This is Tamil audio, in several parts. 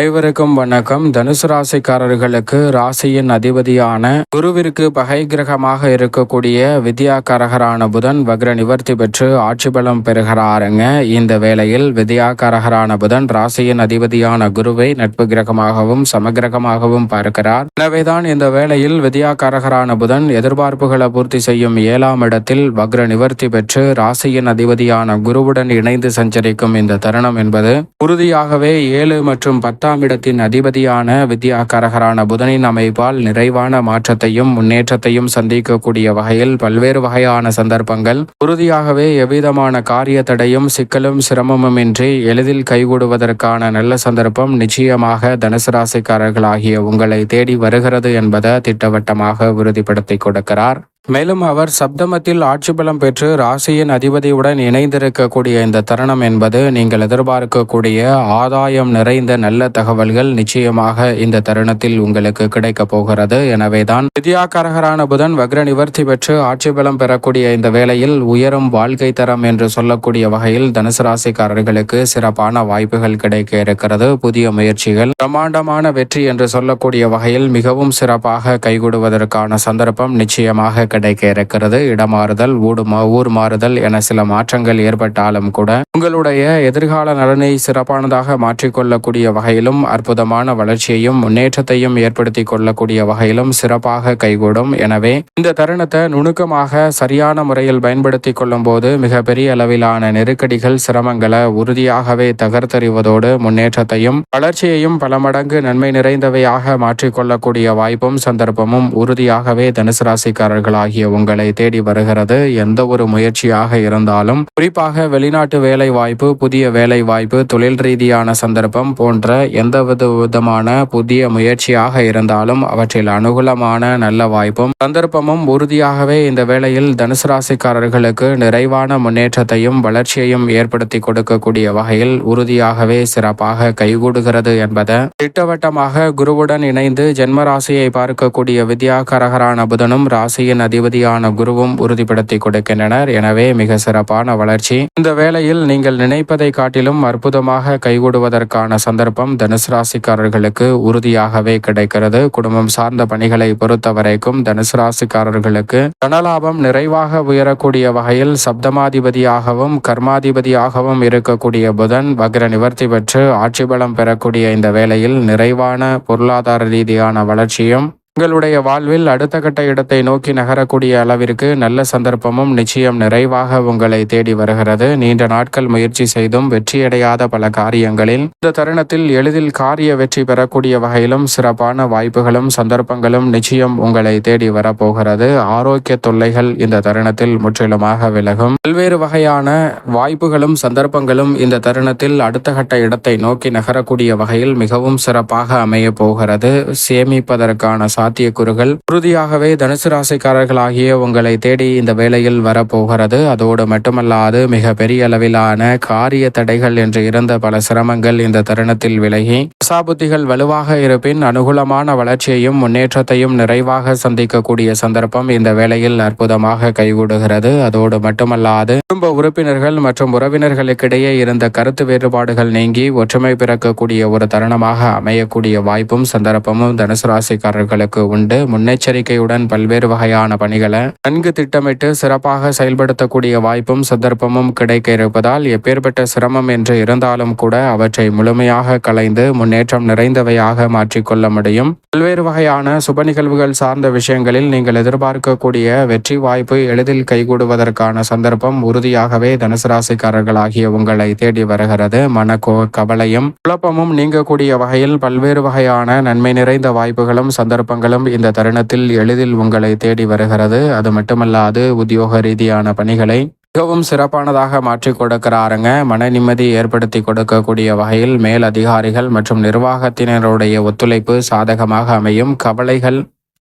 அனைவருக்கும் வணக்கம். தனுசு ராசிக்காரர்களுக்கு ராசியின் அதிபதியான குருவிற்கு பகை கிரகமாக இருக்கக்கூடிய வித்யாகாரகரான புதன் வக்ர நிவர்த்தி பெற்று ஆட்சி பலம் பெறுகிறாருங்க. இந்த வேளையில் வித்யாகாரகரான புதன் ராசியின் அதிபதியான குருவை நட்பு கிரகமாகவும் சமகிரகமாகவும் பார்க்கிறார். எனவேதான் இந்த வேளையில் வித்யாகாரகரான புதன் எதிர்பார்ப்புகளை பூர்த்தி செய்யும் ஏழாம் இடத்தில் வக்ர நிவர்த்தி பெற்று ராசியின் அதிபதியான குருவுடன் இணைந்து சஞ்சரிக்கும் இந்த தருணம் என்பது உறுதியாகவே ஏழு மற்றும் பத்தாம் இடத்தின் அதிபதியான வித்யாகாரகரான புதனின் அமைப்பால் நிறைவான மாற்றத்தையும் முன்னேற்றத்தையும் சந்திக்கக்கூடிய வகையில் பல்வேறு வகையான சந்தர்ப்பங்கள். உறுதியாகவே எவ்விதமான காரிய தடையும் சிக்கலும் சிரமமுமின்றி எளிதில் கைகூடுவதற்கான நல்ல சந்தர்ப்பம் நிச்சயமாக தனுசு ராசிக்காரர்களாகிய உங்களை தேடி வருகிறது என்பதை திட்டவட்டமாக உறுதிப்படுத்தி கொடுக்கிறார். மேலும் அவர் சப்தமத்தில் ஆட்சி பலம் பெற்று ராசியின் அதிபதியுடன் இணைந்திருக்கக்கூடிய இந்த தருணம் என்பது நீங்கள் எதிர்பார்க்கக்கூடிய ஆதாயம் நிறைந்த நல்ல தகவல்கள் நிச்சயமாக இந்த தருணத்தில் உங்களுக்கு கிடைக்க போகிறது. எனவேதான் வித்யாகாரகரான புதன் வக்ர நிவர்த்தி பெற்று ஆட்சி பலம் பெறக்கூடிய இந்த வேளையில் உயரும் வாழ்க்கை தரம் என்று சொல்லக்கூடிய வகையில் தனுசு ராசிக்காரர்களுக்கு சிறப்பான வாய்ப்புகள் கிடைக்க இருக்கிறது. புதிய முயற்சிகள் பிரம்மாண்டமான வெற்றி என்று சொல்லக்கூடிய வகையில் மிகவும் சிறப்பாக கைகூடுவதற்கான சந்தர்ப்பம் நிச்சயமாக கிடைக்க இருக்கிறது இடமாறுதல் ஊடுமா ஊர் மாறுதல் என சில மாற்றங்கள் ஏற்பட்டாலும் கூட உங்களுடைய எதிர்கால நலனை சிறப்பானதாக மாற்றிக்கொள்ளக்கூடிய வகையிலும் அற்புதமான வளர்ச்சியையும் முன்னேற்றத்தையும் ஏற்படுத்தி கொள்ளக்கூடிய வகையிலும் சிறப்பாக கைகூடும். எனவே இந்த தருணத்தை நுணுக்கமாக சரியான முறையில் பயன்படுத்தி கொள்ளும் போது மிக பெரிய அளவிலான நெருக்கடிகள் சிரமங்களை உறுதியாகவே தகர்த்தறிவதோடு முன்னேற்றத்தையும் வளர்ச்சியையும் பல மடங்கு நன்மை நிறைந்தவையாக மாற்றிக்கொள்ளக்கூடிய வாய்ப்பும் சந்தர்ப்பமும் உறுதியாகவே தனுசு ராசிக்காரர்களால் ஆகிய உங்களை தேடி வருகிறது. எந்த ஒரு முயற்சியாக இருந்தாலும் குறிப்பாக வெளிநாட்டு வேலை வாய்ப்பு புதிய வேலை வாய்ப்பு தொழில் ரீதியான சந்தர்ப்பம் போன்ற எந்த விதமான புதிய முயற்சியாக இருந்தாலும் அவற்றில் அனுகூலமான நல்ல வாய்ப்பும் சந்தர்ப்பமும் உறுதியாகவே இந்த வேளையில் தனுசு ராசிக்காரர்களுக்கு நிறைவான முன்னேற்றத்தையும் வளர்ச்சியையும் ஏற்படுத்தி கொடுக்கக்கூடிய வகையில் உறுதியாகவே சிறப்பாக கைகூடுகிறது என்பதை திட்டவட்டமாக குருவுடன் இணைந்து ஜென்மராசியை பார்க்கக்கூடிய வித்யாகரகரான புதனும் ராசியின் அதிபதியான குருவும் உறுதிப்படுத்தி கொடுக்கின்றனர். எனவே மிக சிறப்பான வளர்ச்சி. இந்த வேளையில் நீங்கள் நினைப்பதை காட்டிலும் அற்புதமாக கைகூடுவதற்கான சந்தர்ப்பம் தனுசு ராசிக்காரர்களுக்கு உறுதியாகவே கிடைக்கிறது. குடும்பம் சார்ந்த பணிகளை பொறுத்தவரைக்கும் தனுசு ராசிக்காரர்களுக்கு தனலாபம் நிறைவாக உயரக்கூடிய வகையில் சப்தமாதிபதியாகவும் கர்மாதிபதியாகவும் இருக்கக்கூடிய புதன் வக்ர நிவர்த்தி பெற்று ஆட்சி பலம் பெறக்கூடிய இந்த வேளையில் நிறைவான பொருளாதார ரீதியான வளர்ச்சியும் உங்களுடைய வாழ்வில் அடுத்த கட்ட இடத்தை நோக்கி நகரக்கூடிய அளவிற்கு நல்ல சந்தர்ப்பமும் நிச்சயம் நிறைவாக உங்களை தேடி வருகிறது. நீண்ட நாட்கள் முயற்சி செய்தும் வெற்றியடையாத பல காரியங்களில் இந்த தருணத்தில் எளிதில் காரிய வெற்றி பெறக்கூடிய வகையிலும் சிறப்பான வாய்ப்புகளும் சந்தர்ப்பங்களும் நிச்சயம் உங்களை தேடி வரப்போகிறது. ஆரோக்கிய தொல்லைகள் இந்த தருணத்தில் முற்றிலுமாக விலகும். பல்வேறு வகையான வாய்ப்புகளும் சந்தர்ப்பங்களும் இந்த தருணத்தில் அடுத்த கட்ட இடத்தை நோக்கி நகரக்கூடிய வகையில் மிகவும் சிறப்பாக அமைய போகிறது. சேமிப்பதற்கான சாத்தியக்கூறுகள். உறுதியாகவே தனுசு ராசிக்காரர்களாகிய உங்களை தேடி இந்த வேளையில் வரப்போகிறது. அதோடு மட்டுமல்லாது மிக பெரிய அளவிலான காரிய தடைகள் என்று இருந்த பல சிரமங்கள் இந்த தருணத்தில் விலகி சாபுத்திகள் வலுவாக இருப்பின் அனுகூலமான வளர்ச்சியையும் முன்னேற்றத்தையும் நிறைவாக சந்திக்கக்கூடிய சந்தர்ப்பம் இந்த வேளையில் அற்புதமாக கைகூடுகிறது. அதோடு மட்டுமல்லாது குடும்ப உறுப்பினர்கள் மற்றும் உறவினர்களுக்கிடையே இருந்த கருத்து வேறுபாடுகள் நீங்கி ஒற்றுமை பிறக்கக்கூடிய ஒரு தருணமாக அமையக்கூடிய வாய்ப்பும் சந்தர்ப்பமும் தனுசு ராசிக்காரர்களுக்கு உண்டு. முன்னெச்சரிக்கையுடன் பல்வேறு வகையான பணிகளை நன்கு திட்டமிட்டு சிறப்பாக செயல்படுத்தக்கூடிய வாய்ப்பும் சந்தர்ப்பமும் கிடைக்க இருப்பதால் எப்பேற்பட்ட சிரமம் என்று இருந்தாலும் கூட அவற்றை முழுமையாக கலைந்து முன்னேற்றம் நிறைந்தவையாக மாற்றிக்கொள்ள முடியும். பல்வேறு வகையான சுப நிகழ்வுகள் சார்ந்த விஷயங்களில் நீங்கள் எதிர்பார்க்கக்கூடிய வெற்றி வாய்ப்பு எளிதில் கைகூடுவதற்கான சந்தர்ப்பம் உறுதியாகவே தனுசு ராசிக்காரர்களாகிய உங்களை தேடி வருகிறது. மன கவலையும் குழப்பமும் நீங்கக்கூடிய வகையில் பல்வேறு வகையான நன்மை நிறைந்த வாய்ப்புகளும் சந்தர்ப்பங்களும் இந்த தருணத்தில் எளிதில் உங்களை தேடி வருகிறது. அது மட்டுமல்லாது உத்தியோக ரீதியான பணிகளை மிகவும் சிறப்பானதாக மாற்றி கொடுக்கிறாருங்க. மன நிம்மதி ஏற்படுத்தி கொடுக்கக்கூடிய வகையில் மேல் அதிகாரிகள் மற்றும் நிர்வாகத்தினருடைய ஒத்துழைப்பு சாதகமாக அமையும். கவலைகள்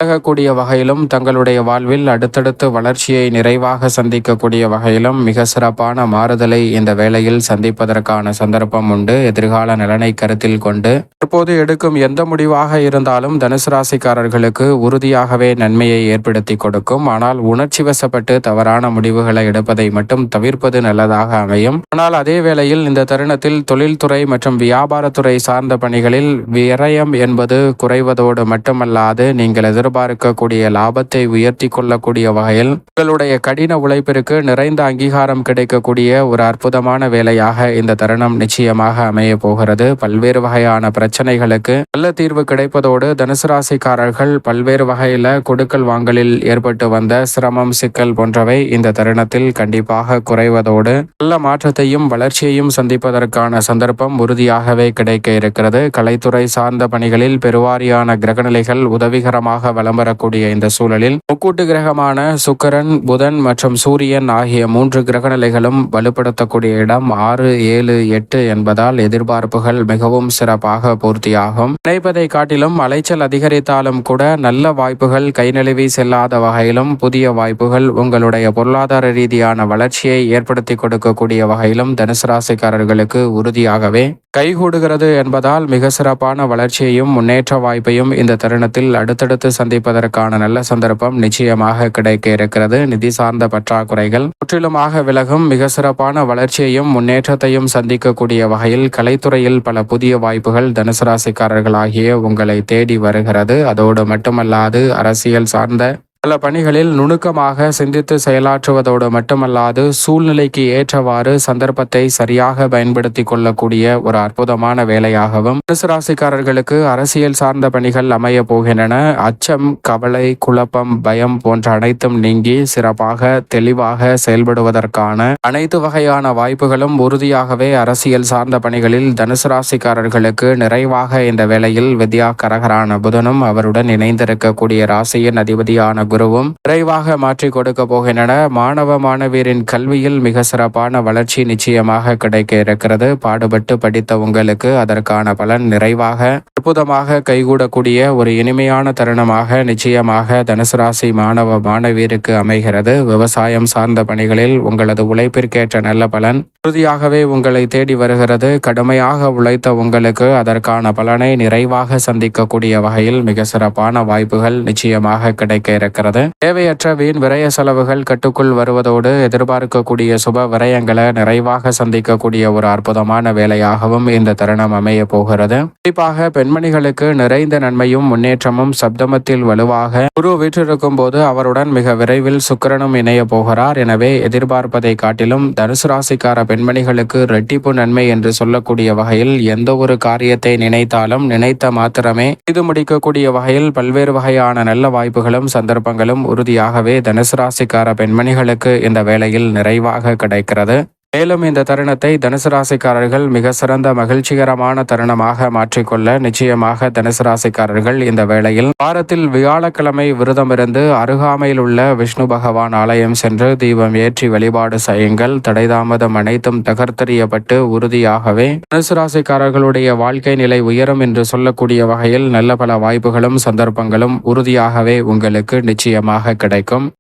கூடிய வகையிலும் தங்களுடைய வாழ்வில் அடுத்தடுத்து வளர்ச்சியை நிறைவாக சந்திக்கக்கூடிய வகையிலும் மிக சிறப்பான மாறுதலை இந்த வேளையில் சந்திப்பதற்கான சந்தர்ப்பம் உண்டு. எதிர்கால நலனை கருத்தில் கொண்டு தற்போது எடுக்கும் எந்த முடிவாக இருந்தாலும் தனுசு ராசிக்காரர்களுக்கு உறுதியாகவே நன்மையை ஏற்படுத்தி கொடுக்கும். ஆனால் உணர்ச்சி வசப்பட்டு தவறான முடிவுகளை எடுப்பதை மட்டும் தவிர்ப்பது நல்லதாக அமையும். ஆனால் அதே வேளையில் இந்த தருணத்தில் தொழில்துறை மற்றும் வியாபாரத்துறை சார்ந்த பணிகளில் விரயம் என்பது குறைவதோடு மட்டுமல்லாது நீங்கள் எதிர்பார்க்கக்கூடிய லாபத்தை உயர்த்தி கொள்ளக்கூடிய வகையில் உங்களுடைய கடின உழைப்பிற்கு நிறைந்த அங்கீகாரம் கிடைக்கக்கூடிய ஒரு அற்புதமான வேலையாக இந்த தருணம் நிச்சயமாக அமைய போகிறது. பல்வேறு வகையான பிரச்சனைகளுக்கு நல்ல தீர்வு கிடைப்பதோடு தனுசு ராசிக்காரர்கள் பல்வேறு வகையில கொடுக்கல் வாங்கலில் ஏற்பட்டு வந்த சிரமம் சிக்கல் போன்றவை இந்த தருணத்தில் கண்டிப்பாக குறைவதோடு நல்ல மாற்றத்தையும் வளர்ச்சியையும் சந்திப்பதற்கான சந்தர்ப்பம் உறுதியாகவே கிடைக்க இருக்கிறது. கலைத்துறை சார்ந்த பணிகளில் பெருவாரியான கிரகநிலைகள் உதவிகரமாக வலம் வரக்கூடிய இந்த சூழலில் முக்கூட்டு கிரகமான சுக்கரன் புதன் மற்றும் சூரியன் ஆகிய மூன்று கிரகநிலைகளும் வலுப்படுத்தக்கூடிய இடம் ஆறு ஏழு எட்டு என்பதால் எதிர்பார்ப்புகள் மிகவும் சிறப்பாக பூர்த்தியாகும். நினைப்பதை காட்டிலும் அலைச்சல் அதிகரித்தாலும் கூட நல்ல வாய்ப்புகள் கைநழுவி செல்லாத வகையிலும் புதிய வாய்ப்புகள் உங்களுடைய பொருளாதார ரீதியான வளர்ச்சியை ஏற்படுத்தி கொடுக்கக்கூடிய வகையிலும் தனுசு ராசிக்காரர்களுக்கு உறுதியாகவே கைகூடுகிறது என்பதால் மிக சிறப்பான வளர்ச்சியையும் முன்னேற்ற வாய்ப்பையும் இந்த தருணத்தில் அடுத்தடுத்து சந்திப்பதற்கான நல்ல சந்தர்ப்பம் நிச்சயமாக கிடைக்க இருக்கிறது. நிதி சார்ந்த பற்றாக்குறைகள் முற்றிலுமாக விலகும். மிக சிறப்பான வளர்ச்சியையும் முன்னேற்றத்தையும் சந்திக்கக்கூடிய வகையில் கலைத்துறையில் பல புதிய வாய்ப்புகள் தனுசு ராசிக்காரர்களாகிய உங்களை தேடி வருகிறது. அதோடு மட்டுமல்லாது அரசியல் சார்ந்த பல பணிகளில் நுணுக்கமாக சிந்தித்து செயலாற்றுவதோடு மட்டுமல்லாது சூழ்நிலைக்கு ஏற்றவாறு சந்தர்ப்பத்தை சரியாக பயன்படுத்தி கொள்ளக்கூடிய ஒரு அற்புதமான வேலையாகவும் தனுசு ராசிக்காரர்களுக்கு அரசியல் சார்ந்த பணிகள் அமைய போகின்றன. அச்சம் கவலை குழப்பம் பயம் போன்ற அனைத்தும் நீங்கி சிறப்பாக தெளிவாக செயல்படுவதற்கான அனைத்து வகையான வாய்ப்புகளும் உறுதியாகவே அரசியல் சார்ந்த பணிகளில் தனுசு ராசிக்காரர்களுக்கு நிறைவாக இந்த வேளையில் வித்யா கரகரான புதனும் அவருடன் இணைந்திருக்கக்கூடிய ராசியின் அதிபதியான குருவும் விரைவாக மாற்றி கொடுக்க போகின்றன. மாணவ மாணவியரின் கல்வியில் மிக சிறப்பான வளர்ச்சி நிச்சயமாக கிடைக்க இருக்கிறது. பாடுபட்டு படித்த உங்களுக்கு அதற்கான பலன் நிறைவாக அற்புதமாக கைகூடக்கூடிய ஒரு இனிமையான தருணமாக நிச்சயமாக தனுசு ராசி மாணவ மாணவியருக்கு அமைகிறது. விவசாயம் சார்ந்த பணிகளில் உங்களது உழைப்பிற்கேற்ற நல்ல பலன் உறுதியாகவே உங்களை தேடி வருகிறது. கடுமையாக உழைத்த உங்களுக்கு அதற்கான பலனை நிறைவாக சந்திக்கக்கூடிய வகையில் மிக சிறப்பான வாய்ப்புகள் நிச்சயமாக கிடைக்க இருக்கிறது. தேவையற்ற வீண் விரய செலவுகள் கட்டுக்குள் வருவதோடு எதிர்பார்க்கக்கூடிய சுப விரயங்களை நிறைவாக சந்திக்கக்கூடிய ஒரு அற்புதமான வேலையாகவும் இந்த தருணம் அமைய போகிறது. குறிப்பாக பெண்மணிகளுக்கு நிறைந்த நன்மையும் முன்னேற்றமும் சப்தமத்தில் வலுவாக குரு வீற்றிருக்கும் போது அவருடன் மிக விரைவில் சுக்கிரனும் இணைய போகிறார். எனவே எதிர்பார்ப்பதை காட்டிலும் தனுசு ராசிக்கார பெண்மணிகளுக்கு ரெட்டிப்பு நன்மை என்று சொல்லக்கூடிய வகையில் எந்த ஒரு காரியத்தை நினைத்தாலும் நினைத்த மாத்திரமே இது முடிக்கக்கூடிய வகையில் பல்வேறு வகையான நல்ல வாய்ப்புகளும் சந்தர்ப்பங்களும் உறுதியாகவே தனுசு ராசிக்கார பெண்மணிகளுக்கு இந்த வேளையில் நிறைவாக கிடைக்கிறது. மேலும் இந்த தருணத்தை தனுசு ராசிக்காரர்கள் மிக சிறந்த மகிழ்ச்சிகரமான தருணமாக மாற்றிக்கொள்ள நிச்சயமாக தனுசு ராசிக்காரர்கள் இந்த வேளையில் வாரத்தில் வியாழக்கிழமை விரதமிருந்து அருகாமையில் உள்ள விஷ்ணு பகவான் ஆலயம் சென்று தீபம் ஏற்றி வழிபாடு செய்யுங்கள். தடைதாமதம் அனைத்தும் தகர்த்தெறியப்பட்டு உறுதியாகவே தனுசு ராசிக்காரர்களுடைய வாழ்க்கை நிலை உயரும் என்று சொல்லக்கூடிய வகையில் நல்ல பல வாய்ப்புகளும் சந்தர்ப்பங்களும் உறுதியாகவே உங்களுக்கு நிச்சயமாக கிடைக்கும்.